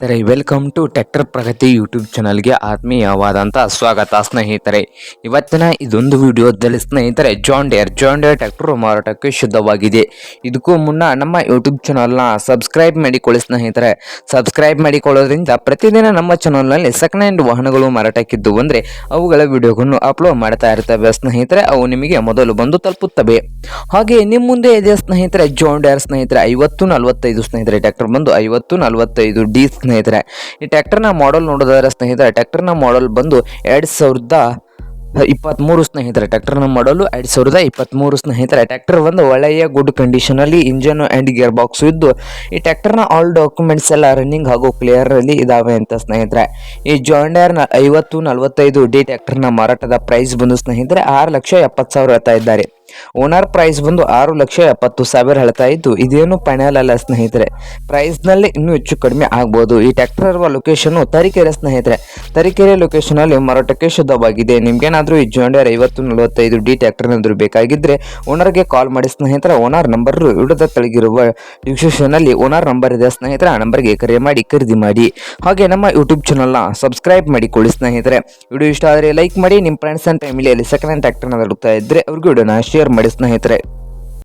ಸ್ನೇಹಿತರೆ welcome to tractor Pragati YouTube ಚಾನಲ್ಗೆ ಆತ್ಮೀಯವಾದಂಥ ಸ್ವಾಗತ ಸ್ನೇಹಿತರೆ. ಇವತ್ತಿನ ಇದೊಂದು ವಿಡಿಯೋದಲ್ಲಿ ಸ್ನೇಹಿತರೆ John Deere John Deere tractor ಮಾರಾಟಕ್ಕೆ ಶುದ್ಧವಾಗಿದೆ. ಇದಕ್ಕೂ ಮುನ್ನ ನಮ್ಮ ಯೂಟ್ಯೂಬ್ ಚಾನಲ್ನ ಸಬ್ಸ್ಕ್ರೈಬ್ ಮಾಡಿಕೊಳ್ಳಿ ಸ್ನೇಹಿತರೆ. ಸಬ್ಸ್ಕ್ರೈಬ್ ಮಾಡಿಕೊಳ್ಳೋದ್ರಿಂದ ಪ್ರತಿದಿನ ನಮ್ಮ ಚಾನಲ್ನಲ್ಲಿ ಸೆಕೆಂಡ್ ಹ್ಯಾಂಡ್ ವಾಹನಗಳು ಮಾರಾಟಕ್ಕಿದ್ದು ಅಂದರೆ ಅವುಗಳ ವಿಡಿಯೋಗಳನ್ನು ಅಪ್ಲೋಡ್ ಮಾಡ್ತಾ ಇರ್ತವೆ ಸ್ನೇಹಿತರೆ. ಅವು ನಿಮಗೆ ಮೊದಲು ಬಂದು ತಲುಪುತ್ತವೆ. ಹಾಗೆ ನಿಮ್ಮ ಮುಂದೆ ಇದೆ ಸ್ನೇಹಿತರೆ ಜಾನ್ ಸ್ನೇಹಿತರೆ, ಐವತ್ತು ನಲವತ್ತೈದು ಸ್ನೇಹಿತರೆ ಟ್ರ್ಯಾಕ್ಟರ್ ಬಂದು ಐವತ್ತು ನಲವತ್ತೈದು ಡಿ ಸ್ನೇಹಿತರೆ ಈ ಟ್ಯಾಕ್ಟರ್ನ ಮಾಡೆಲ್ ನೋಡೋದಾದ್ರೆ ಸ್ನೇಹಿತರೆ ಟ್ಯಾಕ್ಟರ್ನ ಮಾಡೆಲ್ ಬಂದು ಎರಡು ಸಾವಿರದ ಇಪ್ಪತ್ತ್ಮೂರು ಸ್ನೇಹಿತರೆ. ಟ್ಯಾಕ್ಟರ್ನ ಮಾಡಲು ಎರಡು ಸಾವಿರದ ಇಪ್ಪತ್ತ್ಮೂರು ಸ್ನೇಹಿತರೆ. ಟ್ಯಾಕ್ಟರ್ ಒಂದು ಒಳ್ಳೆಯ ಗುಡ್ ಕಂಡೀಷನಲ್ಲಿ ಇಂಜನ್ ಆ್ಯಂಡ್ ಗೇರ್ ಬಾಕ್ಸ್ ಇದ್ದು, ಈ ಟ್ಯಾಕ್ಟರ್ನ ಆಲ್ ಡಾಕ್ಯುಮೆಂಟ್ಸ್ ಎಲ್ಲ ರನ್ನಿಂಗ್ ಹಾಗೂ ಕ್ಲಿಯರಲ್ಲಿ ಇದಾವೆ ಅಂತ ಸ್ನೇಹಿತರೆ. ಈ ಜಾಂಡರ್ನ ಐವತ್ತು ನಲವತ್ತೈದು ಡಿ ಟ್ಯಾಕ್ಟರ್ನ ಮಾರಾಟದ ಪ್ರೈಸ್ ಬಂದು ಸ್ನೇಹಿತರೆ, ಆರು ಲಕ್ಷ ಎಪ್ಪತ್ತು ಸಾವಿರ ಹೇಳ್ತಾ ಇದ್ದಾರೆ. ಓನರ್ ಪ್ರೈಸ್ ಬಂದು ಆರು ಲಕ್ಷ ಎಪ್ಪತ್ತು ಸಾವಿರ ಹೇಳ್ತಾ ಇದ್ದು, ಇದೇನು ಫೈನಲ್ ಅಲ್ಲ ಸ್ನೇಹಿತರೆ. ಪ್ರೈಸ್ನಲ್ಲಿ ಇನ್ನೂ ಹೆಚ್ಚು ಕಡಿಮೆ ಆಗ್ಬೋದು. ಈ ಟ್ರ್ಯಾಕ್ಟರ್ ಇರುವ ಲೊಕೇಶನ್ ತರೀಕೆರೆ ಸ್ನೇಹಿತರೆ. ತರೀಕೆರೆ ಲೊಕೇಶನಲ್ಲಿ ಮಾರಾಟಕ್ಕೆ ಶುದ್ಧವಾಗಿದೆ. ನಿಮ್ಗೇನಾದರೂ ಈ ಜೋಂಡಿಯರ್ ಐವತ್ತು ನಲವತ್ತೈದು ಡಿ ಬೇಕಾಗಿದ್ರೆ ಬೇಕಾಗಿದ್ದರೆ ಓನರ್ಗೆ ಕಾಲ್ ಮಾಡಿ ಸ್ನೇಹಿತರ. ಓನರ್ ನಂಬರ್ ಇಡದ ತಳಗಿರುವ ಡಿಸ್ಕ್ರಿಪ್ಷನಲ್ಲಿ ಓನರ್ ನಂಬರ್ ಇದೆ ಸ್ನೇಹಿತರ. ಆ ನಂಬರ್ಗೆ ಕರೆ ಮಾಡಿ, ಖರೀದಿ ಮಾಡಿ. ಹಾಗೆ ನಮ್ಮ ಯೂಟ್ಯೂಬ್ ಚಾನಲ್ನ ಸಬ್ಸ್ಕ್ರೈಬ್ ಮಾಡಿಕೊಳ್ಳಿ ಸ್ನೇಹಿತರೆ. ವಿಡಿಯೋ ಇಷ್ಟ ಆದರೆ ಲೈಕ್ ಮಾಡಿ. ನಿಮ್ಮ ಫ್ರೆಂಡ್ಸ್ ಆ್ಯಂಡ್ ಫ್ಯಾಮಿಲಿಯಲ್ಲಿ ಸೆಕೆಂಡ್ ಹ್ಯಾಂಡ್ ಟ್ರ್ಯಾಕ್ಟರ್ನ ಹುಡುಕ್ತಾ ಇದ್ದರೆ ಅವ್ರಿಗೆ ವಿಡಿಯೋನ ಶೇರ್ ಮಾಡಿ ಸ್ನೇಹಿತರೆ.